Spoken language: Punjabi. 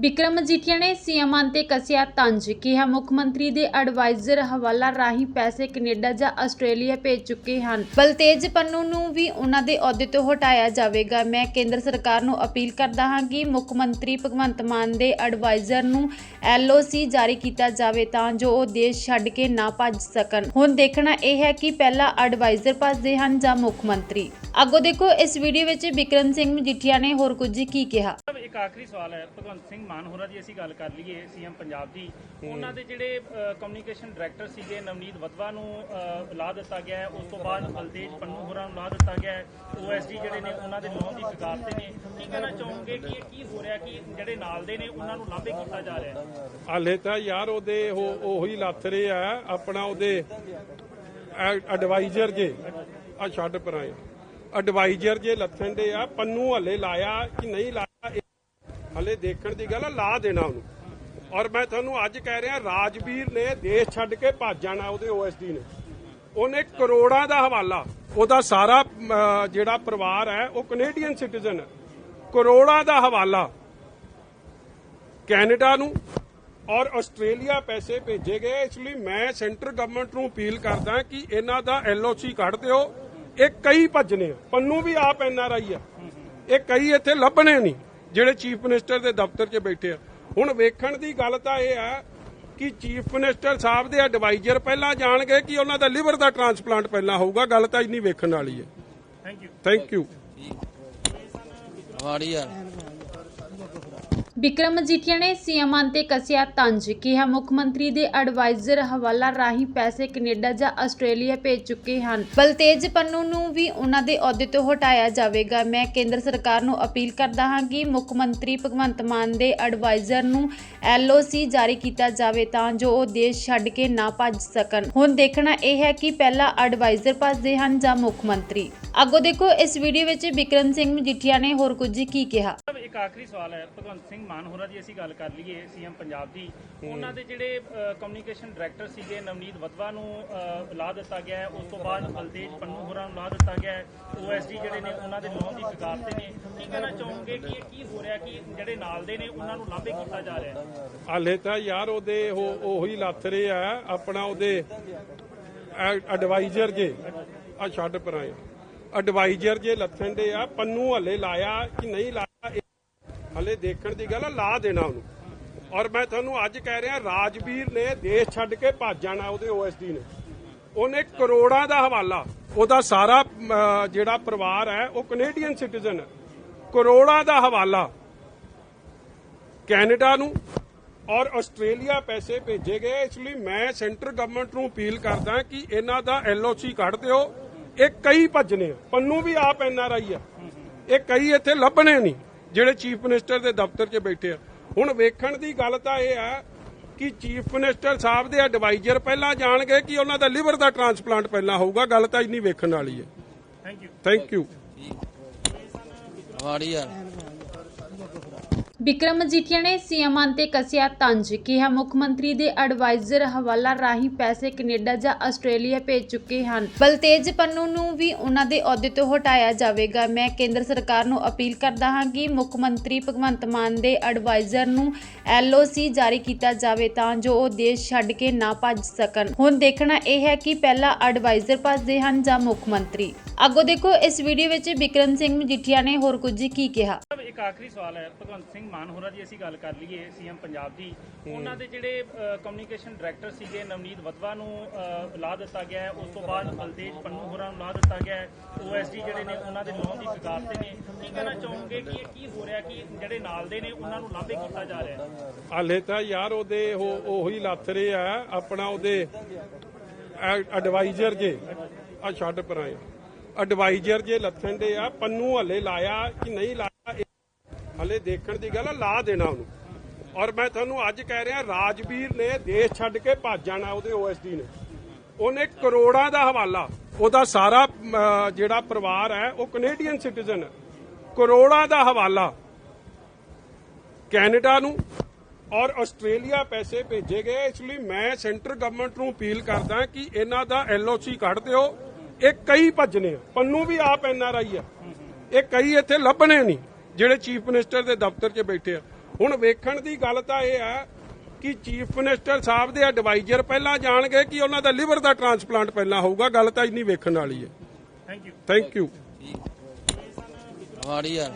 ਵਿਕਰਮ ਮਜੀਠੀਆ ਨੇ ਸੀਐਮ ਤੇ ਕੱਸਿਆ ਤੰਜ, ਕਿਹਾ ਮੁੱਖ ਮੰਤਰੀ ਦੇ ਐਡਵਾਈਜ਼ਰ ਹਵਾਲਾ ਰਾਹੀਂ ਪੈਸੇ ਕੈਨੇਡਾ ਜਾਂ ਆਸਟ੍ਰੇਲੀਆ ਭੇਜ ਚੁੱਕੇ ਹਨ। ਬਲਤੇਜ ਪੰਨੂ ਨੂੰ ਵੀ ਉਹਨਾਂ ਦੇ ਅਹੁਦੇ ਤੋਂ ਹਟਾਇਆ ਜਾਵੇਗਾ। ਮੈਂ ਕੇਂਦਰ ਸਰਕਾਰ ਨੂੰ ਅਪੀਲ ਕਰਦਾ ਹਾਂ ਕਿ ਮੁੱਖ ਮੰਤਰੀ ਭਗਵੰਤ ਮਾਨ ਦੇ ਐਡਵਾਈਜ਼ਰ ਨੂੰ ਐਲਓਸੀ ਜਾਰੀ ਕੀਤਾ ਜਾਵੇ ਤਾਂ ਜੋ ਉਹ ਦੇਸ਼ ਛੱਡ ਕੇ ਨਾ ਭੱਜ ਸਕਣ। ਹੁਣ ਦੇਖਣਾ ਇਹ ਹੈ ਕਿ ਪਹਿਲਾ ਐਡਵਾਈਜ਼ਰ ਭੱਜਦੇ ਹਨ ਜਾਂ ਮੁੱਖ ਮੰਤਰੀ। ਅੱਗੋਂ ਦੇਖੋ, ਇਸ ਵੀਡੀਓ ਵਿੱਚ ਵਿਕਰਮ ਸਿੰਘ ਮਜੀਠੀਆ ਨੇ ਹੋਰ ਕੁਝ ਕੀ ਕਿਹਾ। ਇੱਕ ਆਖਰੀ ਸਵਾਲ ਹੈ, ਭਗਵੰਤ ਸਿੰਘ ਮਾਨ ਹੋਰਾਂ ਦੀ ਅਸੀਂ ਗੱਲ ਕਰ ਲਈਏ ਸੀਐਮ ਪੰਜਾਬ ਦੀ ਉਹਨਾਂ ਦੇ ਜਿਹੜੇ ਕਮਿਊਨੀਕੇਸ਼ਨ ਡਾਇਰੈਕਟਰ ਸੀਗੇ ਨਵਨੀਤ ਵਤਵਾ ਨੂੰ ਲਾ ਦਿੱਤਾ ਗਿਆ ਹੈ। ਉਸ ਤੋਂ ਬਾਅਦ ਬਲਤੇਜ ਪੰਨੂ ਹੋਰਾਂ ਨੂੰ ਲਾ ਦਿੱਤਾ ਗਿਆ ਹੈ। ਓਐਸਡੀ ਜਿਹੜੇ ਨੇ ਉਹਨਾਂ ਦੇ ਲੋਨ ਦੀ ਸਰਕਾਰ ਤੇ ਨੇ। ਕੀ ਕਹਿਣਾ ਚਾਹੋਗੇ ਕਿ ਇਹ ਕੀ ਹੋ ਰਿਹਾ ਕਿ ਜਿਹੜੇ ਨਾਲ ਦੇ ਨੇ ਉਹਨਾਂ ਨੂੰ ਲਾਭੇ ਕੀਤਾ ਜਾ ਰਿਹਾ ਹੈ? ਹਾਲੇ ਤਾਂ ਯਾਰ ਉਹਦੇ ਉਹ ਉਹੀ ਲੱਥ ਰਹੇ ਆ ਆਪਣਾ ਉਹਦੇ ਐਡਵਾਈਜ਼ਰ ਜੇ। ਆ ਛੱਡ ਪਰਾਂ ਐਡਵਾਈਜ਼ਰ ਜੇ ਲੱਥਣ ਦੇ ਆ ਪੰਨੂ ਹਲੇ ਲਾਇਆ ਕਿ ਨਹੀਂ ਹਲੇ ਦੇਖਣ ਦੀ ਗੱਲ ਆ, ਲਾ ਦੇਣਾ ਉਹਨੂੰ। ਔਰ ਮੈਂ ਤੁਹਾਨੂੰ ਅੱਜ ਕਹਿ ਰਿਹਾ, ਰਾਜਵੀਰ ਨੇ ਦੇਸ਼ ਛੱਡ ਕੇ ਭੱਜ ਜਾਣਾ ਉਹਦੇ ਓਐਸਡੀ ਨੇ। ਉਹਨੇ ਕਰੋੜਾਂ ਦਾ ਹਵਾਲਾ, ਉਹਦਾ ਸਾਰਾ ਜਿਹੜਾ ਪਰਿਵਾਰ ਹੈ, ਉਹ ਕੈਨੇਡੀਅਨ ਸਿਟੀਜ਼ਨ ਹੈ। ਕਰੋੜਾਂ ਦਾ ਹਵਾਲਾ ਕੈਨੇਡਾ ਨੂੰ ਔਰ ਆਸਟ੍ਰੇਲੀਆ ਪੈਸੇ ਭੇਜੇ ਗਏ। ਇਸ ਲਈ ਮੈਂ ਸੈਂਟਰ ਗਵਰਨਮੈਂਟ ਨੂੰ ਅਪੀਲ ਕਰਦਾ ਕਿ ਇਹਨਾਂ ਦਾ ਐਲਓਸੀ ਕੱਢ ਦਿਓ। ਇਹ ਕਈ ਭੱਜਨੇ ਆ। ਪੰਨੂ ਵੀ ਆਪ ਐਨਆਰਆਈ ਆ ਇਹ ਕਈ ਇੱਥੇ ਲੱਭਣੇ ਨਹੀਂ। ਜਿਹੜੇ ਚੀਫ ਮਿਨਿਸਟਰ ਦੇ ਦਫ਼ਤਰ 'ਚ ਬੈਠੇ ਆ। ਹੁਣ ਵੇਖਣ ਦੀ ਗੱਲ ਤਾਂ ਇਹ ਆ ਕਿ ਚੀਫ ਮਿਨਿਸਟਰ ਸਾਹਿਬ ਦੇ ਐਡਵਾਈਜ਼ਰ ਪਹਿਲਾਂ ਜਾਣਗੇ ਕਿ ਉਹਨਾਂ ਦਾ ਲਿਵਰ ਦਾ ਟ੍ਰਾਂਸਪਲਾਂਟ ਪਹਿਲਾਂ ਹੋਊਗਾ। ਗੱਲ ਤਾਂ ਇੰਨੀ ਵੇਖਣ ਵਾਲੀ ਹੈ। ਥੈਂਕ ਯੂ ਥੈਂਕ ਯੂ ਮਾੜੀ ਯਾਰ ਵਿਕਰਮ ਮਜੀਠੀਆ ਨੇ ਸੀਐਮ ਤੇ ਕੱਸਿਆ ਤੰਜ, ਕਿਹਾ ਮੁੱਖ ਮੰਤਰੀ ਦੇ ਐਡਵਾਈਜ਼ਰ ਹਵਾਲਾ ਰਾਹੀਂ ਪੈਸੇ ਕੈਨੇਡਾ ਜਾਂ ਆਸਟ੍ਰੇਲੀਆ ਭੇਜ ਚੁੱਕੇ ਹਨ। ਬਲਤੇਜ ਪੰਨੂ ਨੂੰ ਵੀ ਉਹਨਾਂ ਦੇ ਅਹੁਦੇ ਤੋਂ ਹਟਾਇਆ ਜਾਵੇਗਾ। ਮੈਂ ਕੇਂਦਰ ਸਰਕਾਰ ਨੂੰ ਅਪੀਲ ਕਰਦਾ ਹਾਂ ਕਿ ਮੁੱਖ ਮੰਤਰੀ ਭਗਵੰਤ ਮਾਨ ਦੇ ਐਡਵਾਈਜ਼ਰ ਨੂੰ ਐਲਓਸੀ ਜਾਰੀ ਕੀਤਾ ਜਾਵੇ ਤਾਂ ਜੋ ਉਹ ਦੇਸ਼ ਛੱਡ ਕੇ ਨਾ ਭੱਜ ਸਕਣ। ਹੁਣ ਦੇਖਣਾ ਇਹ ਹੈ ਕਿ ਪਹਿਲਾ ਐਡਵਾਈਜ਼ਰ ਭੱਜਦੇ ਹਨ ਜਾਂ ਮੁੱਖ ਮੰਤਰੀ। ਅੱਗੋਂ ਦੇਖੋ, ਇਸ ਵੀਡੀਓ ਵਿੱਚ ਵਿਕਰਮ ਸਿੰਘ ਮਜੀਠੀਆ ਨੇ ਹੋਰ ਕੁਝ ਕੀ ਕਿਹਾ। ਇੱਕ ਆਖਰੀ ਸਵਾਲ ਹੈ, ਭਗਵੰਤ ਸਿੰਘ ਮਾਨ ਹੋਰਾਂ ਦੀ ਅਸੀਂ ਗੱਲ ਕਰ ਲਈਏ ਸੀਐਮ ਪੰਜਾਬ ਦੀ। ਉਹਨਾਂ ਦੇ ਜਿਹੜੇ ਕਮਿਊਨੀਕੇਸ਼ਨ ਡਾਇਰੈਕਟਰ ਸੀਗੇ ਨਵਨੀਤ ਵਤਵਾ ਨੂੰ ਲਾ ਦਿੱਤਾ ਗਿਆ ਹੈ। ਉਸ ਤੋਂ ਬਾਅਦ ਬਲਤੇਜ ਪੰਨੂ ਹੋਰਾਂ ਨੂੰ ਲਾ ਦਿੱਤਾ ਗਿਆ ਹੈ। ਓਐਸਡੀ ਜਿਹੜੇ ਨੇ ਉਹਨਾਂ ਦੇ ਲੋਨ ਦੀ ਸਰਕਾਰ ਤੇ ਨੇ। ਕੀ ਕਹਿਣਾ ਚਾਹੋਗੇ ਕਿ ਇਹ ਕੀ ਹੋ ਰਿਹਾ ਕਿ ਜਿਹੜੇ ਨਾਲ ਦੇ ਨੇ ਉਹਨਾਂ ਨੂੰ ਲਾਭੇ ਕੀਤਾ ਜਾ ਰਿਹਾ ਹੈ? ਹਾਲੇ ਤਾਂ ਯਾਰ ਉਹਦੇ ਉਹ ਉਹੀ ਲੱਥ ਰਹੇ ਆ। ਆਪਣਾ ਉਹਦੇ ਐਡਵਾਈਜ਼ਰ ਜੇ। ਆ ਛੱਡ ਪਰਾਂ ਐਡਵਾਈਜ਼ਰ ਜੇ ਲੱਥਣ ਦੇ ਆ। ਪੰਨੂ ਹਲੇ ਲਾਇਆ ਕਿ ਨਹੀਂ ਹਲੇ ਦੇਖਣ ਦੀ ਗੱਲ ਲਾ ਦੇਣਾ ਉਹਨੂੰ। ਔਰ ਮੈਂ ਤੁਹਾਨੂੰ ਅੱਜ ਕਹਿ ਰਿਹਾ, ਰਾਜਵੀਰ ਨੇ ਦੇਸ਼ ਛੱਡ ਕੇ ਭੱਜ ਜਾਣਾ ਉਹਦੇ ਓਐਸਡੀ ਨੇ। ਉਹਨੇ ਕਰੋੜਾਂ ਦਾ ਹਵਾਲਾ, ਉਹਦਾ ਸਾਰਾ ਜਿਹੜਾ ਪਰਿਵਾਰ ਹੈ, ਉਹ ਕੈਨੇਡੀਅਨ ਸਿਟੀਜ਼ਨ ਹੈ। ਕਰੋੜਾਂ ਦਾ ਹਵਾਲਾ ਕੈਨੇਡਾ ਨੂੰ ਔਰ ਆਸਟ੍ਰੇਲੀਆ ਪੈਸੇ ਭੇਜੇ ਗਏ, ਇਸ ਲਈ ਮੈਂ ਸੈਂਟਰ ਗਵਰਨਮੈਂਟ ਨੂੰ ਅਪੀਲ ਕਰਦਾ ਕਿ ਇਹਨਾਂ ਦਾ ਐਲਓਸੀ ਕੱਢ ਦਿਓ। ਇਹ ਕਈ ਭੱਜਨੇ ਆ। ਪੰਨੂ ਵੀ ਆਪ ਐਨਆਰਆਈ ਆ ਇਹ ਕਈ ਇੱਥੇ ਲੱਭਣੇ ਨਹੀਂ। ਜਿਹੜੇ ਚੀਫ ਮਿਨਿਸਟਰ ਦੇ ਦਫ਼ਤਰ 'ਚ ਬੈਠੇ ਆ। ਹੁਣ ਵੇਖਣ ਦੀ ਗੱਲ ਤਾਂ ਇਹ ਆ ਕਿ ਚੀਫ ਮਿਨਿਸਟਰ ਸਾਹਿਬ ਦੇ ਐਡਵਾਈਜ਼ਰ ਪਹਿਲਾਂ ਜਾਣਗੇ ਕਿ ਉਹਨਾਂ ਦਾ ਲਿਵਰ ਦਾ ਟ੍ਰਾਂਸਪਲਾਂਟ ਪਹਿਲਾਂ ਹੋਊਗਾ। ਗੱਲ ਤਾਂ ਇੰਨੀ ਵੇਖਣ ਵਾਲੀ ਹੈ। ਥੈਂਕ ਯੂ ਥੈਂਕ ਯੂ ਮਾੜੀ ਯਾਰ ਵਿਕਰਮ ਮਜੀਠੀਆ ਨੇ ਸੀਐਮ ਤੇ ਕੱਸਿਆ ਤੰਜ, ਕਿਹਾ ਮੁੱਖ ਮੰਤਰੀ ਦੇ ਐਡਵਾਈਜ਼ਰ ਹਵਾਲਾ ਰਾਹੀਂ ਪੈਸੇ ਕੈਨੇਡਾ ਜਾਂ ਆਸਟ੍ਰੇਲੀਆ ਭੇਜ ਚੁੱਕੇ ਹਨ। ਬਲਤੇਜ ਪੰਨੂ ਨੂੰ ਵੀ ਉਹਨਾਂ ਦੇ ਅਹੁਦੇ ਤੋਂ ਹਟਾਇਆ ਜਾਵੇਗਾ। ਮੈਂ ਕੇਂਦਰ ਸਰਕਾਰ ਨੂੰ ਅਪੀਲ ਕਰਦਾ ਹਾਂ ਕਿ ਮੁੱਖ ਮੰਤਰੀ ਭਗਵੰਤ ਮਾਨ ਦੇ ਐਡਵਾਈਜ਼ਰ ਨੂੰ ਐਲਓਸੀ ਜਾਰੀ ਕੀਤਾ ਜਾਵੇ ਤਾਂ ਜੋ ਉਹ ਦੇਸ਼ ਛੱਡ ਕੇ ਨਾ ਭੱਜ ਸਕਣ। ਹੁਣ ਦੇਖਣਾ ਇਹ ਹੈ ਕਿ ਪਹਿਲਾ ਐਡਵਾਈਜ਼ਰ ਭੱਜਦੇ ਹਨ ਜਾਂ ਮੁੱਖ ਮੰਤਰੀ ਅੱਗੋਂ ਦੇਖੋ, ਇਸ ਵੀਡੀਓ ਵਿੱਚ ਵਿਕਰਮ ਸਿੰਘ ਮਜੀਠੀਆ ਨੇ, ਹੋਰ ਕੁਝ ਕੀ ਕਿਹਾ? ਇੱਕ ਆਖਰੀ ਸਵਾਲ ਹੈ ਭਗਵੰਤ ਸਿੰਘ ਮਾਨ ਹੋਰਾਂ ਦੀ ਅਸੀਂ ਗੱਲ ਕਰ ਲਈਏ ਸੀਐਮ ਪੰਜਾਬ ਦੀ। ਉਹਨਾਂ ਦੇ ਜਿਹੜੇ ਕਮਿਊਨੀਕੇਸ਼ਨ ਡਾਇਰੈਕਟਰ ਸੀਗੇ ਨਵਨੀਤ ਵਤਵਾ ਨੂੰ ਲਾ ਦਿੱਤਾ ਗਿਆ ਹੈ। ਉਸ ਤੋਂ ਬਾਅਦ ਬਲਤੇਜ ਪੰਨੂ ਹੋਰਾਂ ਨੂੰ ਲਾ ਦਿੱਤਾ ਗਿਆ ਹੈ। ਓਐਸਡੀ ਜਿਹੜੇ ਨੇ ਉਹਨਾਂ ਦੇ ਲੋਨ ਦੀ ਸਰਕਾਰ ਤੇ ਨੇ। ਕੀ ਕਹਿਣਾ ਚਾਹੋਗੇ ਕਿ ਇਹ ਕੀ ਹੋ ਰਿਹਾ ਕਿ ਜਿਹੜੇ ਨਾਲ ਦੇ ਨੇ ਉਹਨਾਂ ਨੂੰ ਲਾਭੇ ਕੀਤਾ ਜਾ ਰਿਹਾ ਹੈ? ਹਾਲੇ ਤਾਂ ਯਾਰ ਉਹਦੇ ਉਹ ਉਹੀ ਲੱਥ ਰਹੇ ਆ ਆਪਣਾ ਉਹਦੇ ਐਡਵਾਈਜ਼ਰ ਜੇ। ਆ ਛੱਡ ਪਰਾਂ ਐਡਵਾਈਜ਼ਰ ਜੇ ਲੱਥਣ ਦੇ ਆ ਪੰਨੂ ਹਲੇ ਲਾਇਆ ਕਿ ਨਹੀਂ ਲਾਇਆ ਹਲੇ ਦੇਖਣ ਦੀ ਗੱਲ ਆ, ਲਾ ਦੇਣਾ ਉਹਨੂੰ। ਔਰ ਮੈਂ ਤੁਹਾਨੂੰ ਅੱਜ ਕਹਿ ਰਿਹਾ, ਰਾਜਵੀਰ ਨੇ ਦੇਸ਼ ਛੱਡ ਕੇ ਭੱਜ ਜਾਣਾ ਉਹਦੇ ਓਐਸਡੀ ਨੇ। ਉਹਨੇ ਕਰੋੜਾਂ ਦਾ ਹਵਾਲਾ, ਉਹਦਾ ਸਾਰਾ ਜਿਹੜਾ ਪਰਿਵਾਰ ਹੈ, ਉਹ ਕੈਨੇਡੀਅਨ ਸਿਟੀਜ਼ਨ ਹੈ। ਕਰੋੜਾਂ ਦਾ ਹਵਾਲਾ ਕੈਨੇਡਾ ਨੂੰ ਔਰ ਆਸਟ੍ਰੇਲੀਆ ਪੈਸੇ ਭੇਜੇ ਗਏ। ਇਸ ਲਈ ਮੈਂ ਸੈਂਟਰ ਗਵਰਨਮੈਂਟ ਨੂੰ ਅਪੀਲ ਕਰਦਾ ਕਿ ਇਹਨਾਂ ਦਾ ਐਲਓਸੀ ਕੱਢ ਦਿਓ। ਇਹ ਕਈ ਭੱਜਨੇ ਆ। ਪੰਨੂ ਵੀ ਆਪ ਐਨਆਰਆਈ ਹੈ ਇਹ ਕਈ ਇੱਥੇ ਲੱਭਣੇ ਨਹੀਂ। ਜਿਹੜੇ ਚੀਫ ਮਿਨਿਸਟਰ ਦੇ ਦਫ਼ਤਰ 'ਚ ਬੈਠੇ ਆ। ਹੁਣ ਵੇਖਣ ਦੀ ਗੱਲ ਤਾਂ ਇਹ ਹੈ ਕਿ ਚੀਫ ਮਿਨਿਸਟਰ ਸਾਹਿਬ ਦੇ ਐਡਵਾਈਜ਼ਰ ਪਹਿਲਾਂ ਜਾਣਗੇ ਕਿ ਉਹਨਾਂ ਦਾ ਲਿਵਰ ਦਾ ਟ੍ਰਾਂਸਪਲਾਂਟ ਪਹਿਲਾਂ ਹੋਊਗਾ। ਗੱਲ ਤਾਂ ਇੰਨੀ ਵੇਖਣ ਵਾਲੀ ਹੈ। ਥੈਂਕ ਯੂ ਥੈਂਕ ਯੂ ਮਾੜੀ ਯਾਰ